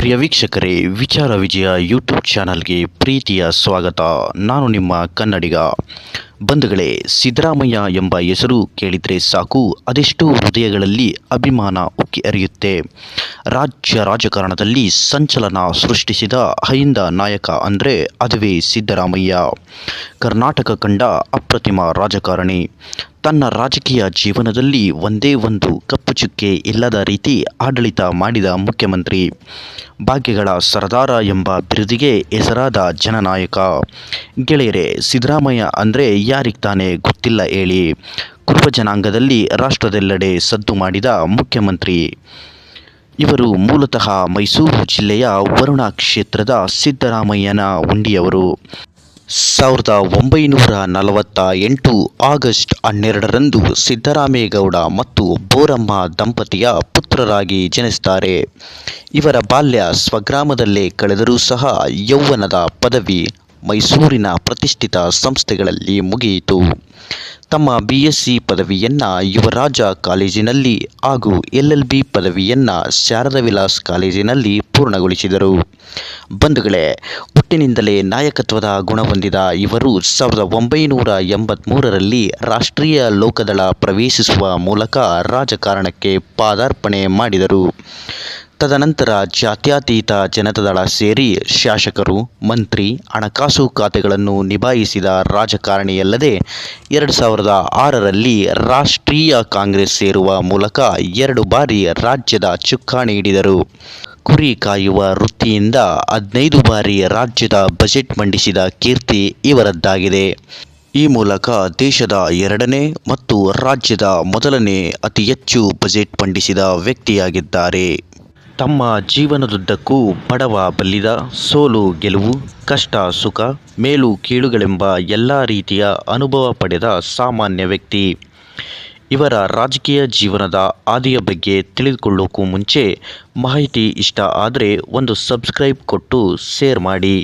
ಪ್ರಿಯ ವೀಕ್ಷಕರೇ, ವಿಚಾರ ವಿಜಯ ಯೂಟ್ಯೂಬ್ ಚಾನಲ್ಗೆ ಪ್ರೀತಿಯ ಸ್ವಾಗತ. ನಾನು ನಿಮ್ಮ ಕನ್ನಡಿಗ. ಬಂಧುಗಳೇ, ಸಿದ್ದರಾಮಯ್ಯ ಎಂಬ ಹೆಸರು ಕೇಳಿದರೆ ಸಾಕು. ಅದೆಷ್ಟೋ ಹೃದಯಗಳಲ್ಲಿ ಅಭಿಮಾನ ಉಕ್ಕಿ ಅರಿಯುತ್ತೆ ರಾಜ್ಯ ರಾಜಕಾರಣದಲ್ಲಿ ಸಂಚಲನ ಸೃಷ್ಟಿಸಿದ ಅಹಿಂದ ನಾಯಕ ಅಂದರೆ ಅದುವೇ ಸಿದ್ದರಾಮಯ್ಯ. ಕರ್ನಾಟಕ ಕಂಡ ಅಪ್ರತಿಮ ರಾಜಕಾರಣಿ. ತನ್ನ ರಾಜಕೀಯ ಜೀವನದಲ್ಲಿ ಒಂದೇ ಒಂದು ಕಪ್ಪು ಚುಕ್ಕೆ ಇಲ್ಲದ ರೀತಿ ಆಡಳಿತ ಮಾಡಿದ ಮುಖ್ಯಮಂತ್ರಿ. ಭಾಗ್ಯಗಳ ಸರದಾರ ಎಂಬ ಬಿರುದಿಗೆ ಹೆಸರಾದ ಜನನಾಯಕ. ಗೆಳೆಯರೆ, ಸಿದ್ದರಾಮಯ್ಯ ಅಂದರೆ ಯಾರಿಗೆ ತಾನೇ ಗೊತ್ತಿಲ್ಲ ಹೇಳಿ. ಕುರುಬ ಜನಾಂಗದಲ್ಲಿ ರಾಷ್ಟ್ರದೆಲ್ಲೆಡೆ ಸದ್ದು ಮಾಡಿದ ಮುಖ್ಯಮಂತ್ರಿ. ಇವರು ಮೂಲತಃ ಮೈಸೂರು ಜಿಲ್ಲೆಯ ವರುಣಾ ಕ್ಷೇತ್ರದ ಸಿದ್ದರಾಮಯ್ಯನ ಉಂಡಿಯವರು ಸಾವಿರದ ಒಂಬೈನೂರ ನಲವತ್ತ ಎಂಟು ಆಗಸ್ಟ್ ಹನ್ನೆರಡರಂದು ಸಿದ್ದರಾಮೇಗೌಡ ಮತ್ತು ಬೋರಮ್ಮ ದಂಪತಿಯ ಪುತ್ರರಾಗಿ ಜನಿಸುತ್ತಾರೆ ಇವರ ಬಾಲ್ಯ ಸ್ವಗ್ರಾಮದಲ್ಲೇ ಕಳೆದರೂ ಸಹ ಯೌವನದ ಪದವಿ ಮೈಸೂರಿನ ಪ್ರತಿಷ್ಠಿತ ಸಂಸ್ಥೆಗಳಲ್ಲಿ ಮುಗಿಯಿತು. ತಮ್ಮ ಬಿಎಸ್ಸಿ ಪದವಿಯನ್ನು ಯುವರಾಜ ಕಾಲೇಜಿನಲ್ಲಿ ಹಾಗೂ ಎಲ್ ಎಲ್ ಬಿ ಪದವಿಯನ್ನು ಶಾರದಾ ವಿಲಾಸ್ ಕಾಲೇಜಿನಲ್ಲಿ ಪೂರ್ಣಗೊಳಿಸಿದರು. ಬಂಧುಗಳೇ, ಹುಟ್ಟಿನಿಂದಲೇ ನಾಯಕತ್ವದ ಗುಣ ಹೊಂದಿದ ಇವರು ಸಾವಿರದ ಒಂಬೈನೂರ ಎಂಬತ್ತ್ಮೂರರಲ್ಲಿ ರಾಷ್ಟ್ರೀಯ ಲೋಕದಳ ಪ್ರವೇಶಿಸುವ ಮೂಲಕ ರಾಜಕಾರಣಕ್ಕೆ ಪಾದಾರ್ಪಣೆ ಮಾಡಿದರು. ತದನಂತರ ಜಾತ್ಯತೀತ ಜನತಾದಳ ಸೇರಿ ಶಾಸಕರು, ಮಂತ್ರಿ ಹಣಕಾಸು ಖಾತೆಗಳನ್ನು ನಿಭಾಯಿಸಿದ ರಾಜಕಾರಣಿಯಲ್ಲದೆ ಎರಡು ಸಾವಿರದ ಆರರಲ್ಲಿ ರಾಷ್ಟ್ರೀಯ ಕಾಂಗ್ರೆಸ್ ಸೇರುವ ಮೂಲಕ ಎರಡು ಬಾರಿ ರಾಜ್ಯದ ಚುಕ್ಕಾಣಿ ಹಿಡಿದರು ಕುರಿ ಕಾಯುವ ವೃತ್ತಿಯಿಂದ ಹದಿನೈದು ಬಾರಿ ರಾಜ್ಯದ ಬಜೆಟ್ ಮಂಡಿಸಿದ ಕೀರ್ತಿ ಇವರದ್ದಾಗಿದೆ. ಈ ಮೂಲಕ ದೇಶದ ಎರಡನೇ ಮತ್ತು ರಾಜ್ಯದ ಮೊದಲನೇ ಅತಿ ಹೆಚ್ಚು ಬಜೆಟ್ ಮಂಡಿಸಿದ ವ್ಯಕ್ತಿಯಾಗಿದ್ದಾರೆ. ತಮ್ಮ ಜೀವನದುದ್ದಕ್ಕೂ ಬಡವ ಬಲ್ಲಿದ ಸೋಲು, ಗೆಲುವು, ಕಷ್ಟ, ಸುಖ, ಮೇಲು, ಕೀಳುಗಳೆಂಬ ಎಲ್ಲ ರೀತಿಯ ಅನುಭವ ಪಡೆದ ಸಾಮಾನ್ಯ ವ್ಯಕ್ತಿ. ಇವರ ರಾಜಕೀಯ ಜೀವನದ ಆದಿಯ ಬಗ್ಗೆ ತಿಳಿದುಕೊಳ್ಳೋಕ್ಕೂ ಮುಂಚೆ ಮಾಹಿತಿ ಇಷ್ಟ ಆದರೆ ಒಂದು ಸಬ್ಸ್ಕ್ರೈಬ್ ಕೊಟ್ಟು ಶೇರ್ ಮಾಡಿ.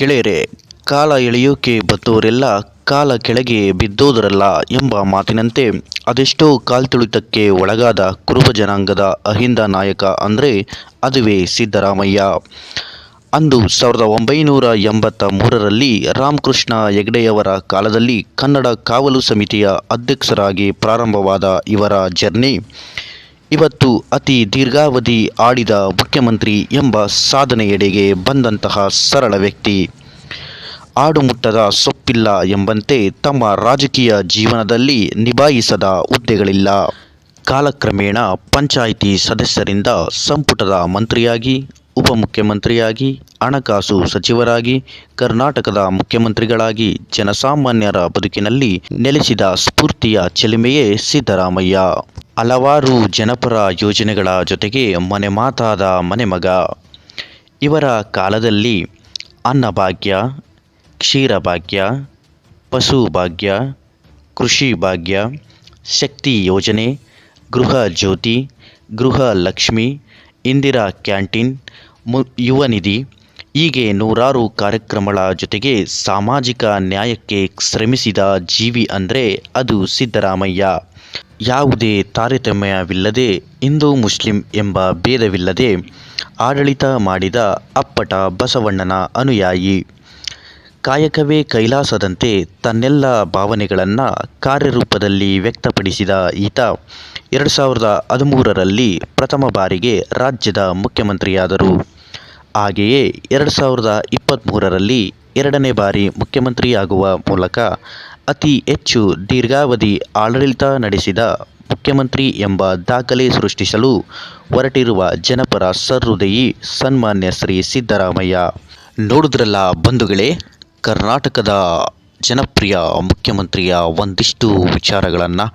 ಗೆಳೆಯರೆ, ಕಾಲ ಎಳೆಯೋಕೆ ಬದ್ದವರೆಲ್ಲ ಕಾಲ ಕೆಳಗೆ ಬಿದ್ದೋದರಲ್ಲ ಎಂಬ ಮಾತಿನಂತೆ ಅದೆಷ್ಟೋ ಕಾಲ್ತುಳಿತಕ್ಕೆ ಒಳಗಾದ ಕುರುಬ ಜನಾಂಗದ ಅಹಿಂದ ನಾಯಕ ಅಂದರೆ ಅದುವೇ ಸಿದ್ದರಾಮಯ್ಯ. ಅಂದು ಸಾವಿರದ ಒಂಬೈನೂರ ಎಂಬತ್ತ ಮೂರರಲ್ಲಿ ರಾಮಕೃಷ್ಣ ಹೆಗ್ಡೆಯವರ ಕಾಲದಲ್ಲಿ ಕನ್ನಡ ಕಾವಲು ಸಮಿತಿಯ ಅಧ್ಯಕ್ಷರಾಗಿ ಪ್ರಾರಂಭವಾದ ಇವರ ಜರ್ನಿ ಇವತ್ತು ಅತಿ ದೀರ್ಘಾವಧಿ ಆಡಿದ ಮುಖ್ಯಮಂತ್ರಿ ಎಂಬ ಸಾಧನೆಯೆಡೆಗೆ ಬಂದಂತಹ ಸರಳ ವ್ಯಕ್ತಿ. ಆಡು ಮುಟ್ಟದ ಸೊಪ್ಪಿಲ್ಲ ಎಂಬಂತೆ ತಮ್ಮ ರಾಜಕೀಯ ಜೀವನದಲ್ಲಿ ನಿಭಾಯಿಸದ ಹುದ್ದೆಗಳಿಲ್ಲ. ಕಾಲಕ್ರಮೇಣ ಪಂಚಾಯಿತಿ ಸದಸ್ಯರಿಂದ ಸಂಪುಟದ ಮಂತ್ರಿಯಾಗಿ, ಉಪಮುಖ್ಯಮಂತ್ರಿಯಾಗಿ ಹಣಕಾಸು ಸಚಿವರಾಗಿ, ಕರ್ನಾಟಕದ ಮುಖ್ಯಮಂತ್ರಿಗಳಾಗಿ ಜನಸಾಮಾನ್ಯರ ಬದುಕಿನಲ್ಲಿ ನೆಲೆಸಿದ ಸ್ಫೂರ್ತಿಯ ಚೆಲುಮೆಯೇ ಸಿದ್ದರಾಮಯ್ಯ. ಹಲವಾರು ಜನಪರ ಯೋಜನೆಗಳ ಜೊತೆಗೆ ಮನೆ ಮಾತಾದ ಮನೆಮಗ ಇವರ ಕಾಲದಲ್ಲಿ ಅನ್ನಭಾಗ್ಯ ಕ್ಷೀರಭಾಗ್ಯ ಪಶುಭಾಗ್ಯ ಕೃಷಿ ಭಾಗ್ಯ, ಶಕ್ತಿ ಯೋಜನೆ, ಗೃಹ ಜ್ಯೋತಿ, ಗೃಹ ಲಕ್ಷ್ಮಿ, ಇಂದಿರಾ ಕ್ಯಾಂಟೀನ್, ಮು, ಯುವ ನಿಧಿ ಹೀಗೆ ನೂರಾರು ಕಾರ್ಯಕ್ರಮಗಳ ಜೊತೆಗೆ ಸಾಮಾಜಿಕ ನ್ಯಾಯಕ್ಕೆ ಶ್ರಮಿಸಿದ ಜೀವಿ ಅಂದರೆ ಅದು ಸಿದ್ದರಾಮಯ್ಯ. ಯಾವುದೇ ತಾರತಮ್ಯವಿಲ್ಲದೆ ಹಿಂದೂ ಮುಸ್ಲಿಂ ಎಂಬ ಭೇದವಿಲ್ಲದೆ ಆಡಳಿತ ಮಾಡಿದ ಅಪ್ಪಟ ಬಸವಣ್ಣನ ಅನುಯಾಯಿ. ಕಾಯಕವೇ ಕೈಲಾಸದಂತೆ ತನ್ನೆಲ್ಲ ಭಾವನೆಗಳನ್ನು ಕಾರ್ಯರೂಪದಲ್ಲಿ ವ್ಯಕ್ತಪಡಿಸಿದ ಈತ ಎರಡು ಸಾವಿರದ ಹದಿಮೂರರಲ್ಲಿ ಪ್ರಥಮ ಬಾರಿಗೆ ರಾಜ್ಯದ ಮುಖ್ಯಮಂತ್ರಿಯಾದರು. ಹಾಗೆಯೇ ಎರಡು ಸಾವಿರದ ಇಪ್ಪತ್ತ್ಮೂರರಲ್ಲಿ ಎರಡನೇ ಬಾರಿ ಮುಖ್ಯಮಂತ್ರಿಯಾಗುವ ಮೂಲಕ ಅತಿ ಹೆಚ್ಚು ದೀರ್ಘಾವಧಿ ಆಡಳಿತ ನಡೆಸಿದ ಮುಖ್ಯಮಂತ್ರಿ ಎಂಬ ದಾಖಲೆ ಸೃಷ್ಟಿಸಲು ಹೊರಟಿರುವ ಜನಪರ ಸರ್ಹೃದಯಿ ಸನ್ಮಾನ್ಯ ಶ್ರೀ ಸಿದ್ದರಾಮಯ್ಯ. ನೋಡಿದ್ರಲ್ಲ ಬಂಧುಗಳೇ, ಕರ್ನಾಟಕದ ಜನಪ್ರಿಯ ಮುಖ್ಯಮಂತ್ರಿಯ ಒಂದಿಷ್ಟು ವಿಚಾರಗಳನ್ನು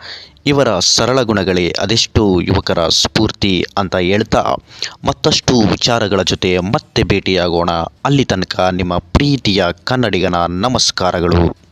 ಇವರ ಸರಳ ಗುಣಗಳೇ ಅದೆಷ್ಟು ಯುವಕರ ಸ್ಫೂರ್ತಿ ಅಂತ ಹೇಳ್ತಾ ಮತ್ತಷ್ಟು ವಿಚಾರಗಳ ಜೊತೆ ಮತ್ತೆ ಭೇಟಿಯಾಗೋಣ. ಅಲ್ಲಿ ತನಕ ನಿಮ್ಮ ಪ್ರೀತಿಯ ಕನ್ನಡಿಗನ ನಮಸ್ಕಾರಗಳು.